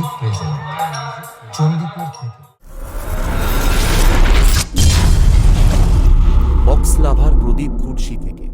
Music present Chandipur থেকে box লাভার প্রদীপ কুর্শি থেকে।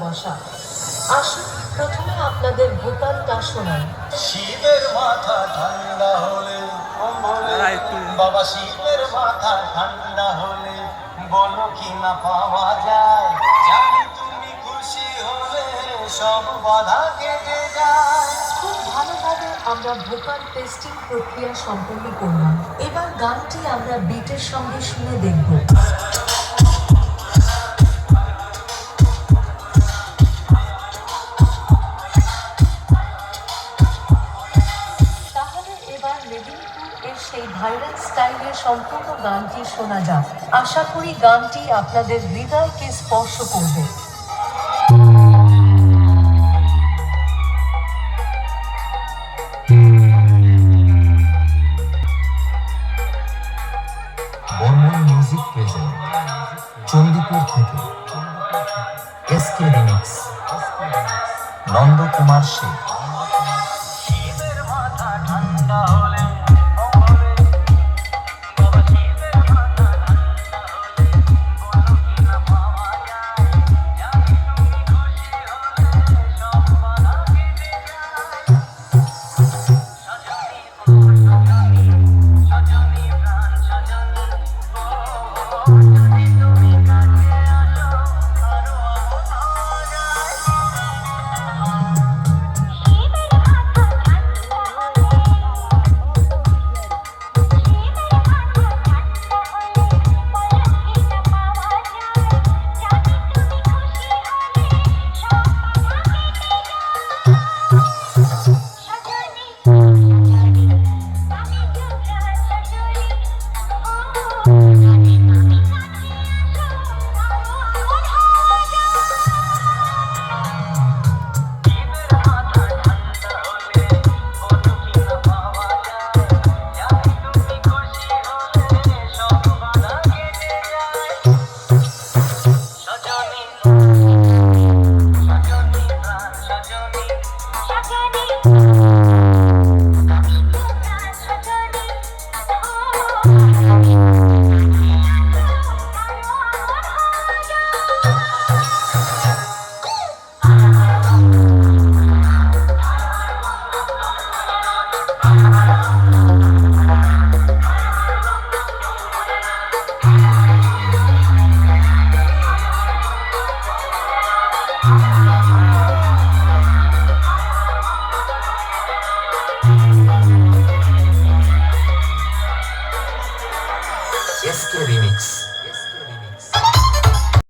ভালোবাসা। আসুন প্রথমে আপনাদের ভোকালটা শোনাই। শিবের মাথা ঠান্ডা হলে বাবা শিবের মাথা ঠান্ডা হলে বলো কি না পাওয়া যায়? জানি তুমি খুশি হলে সব বাধা কেটে যায়। খুব ভালোভাবে আমরা ভোকাল টেস্টিং প্রক্রিয়া সম্পন্ন করলাম। এবার গানটি আমরা বিটের সঙ্গে শুনে দেখব। সেই ভাইরাল স্টাইলের সম্পূর্ণ গানটি শোনা যাক। আশা করি গানটি আপনাদের হৃদয়কে স্পর্শ করবে। মিউজিক নন্দকুমার শেখ।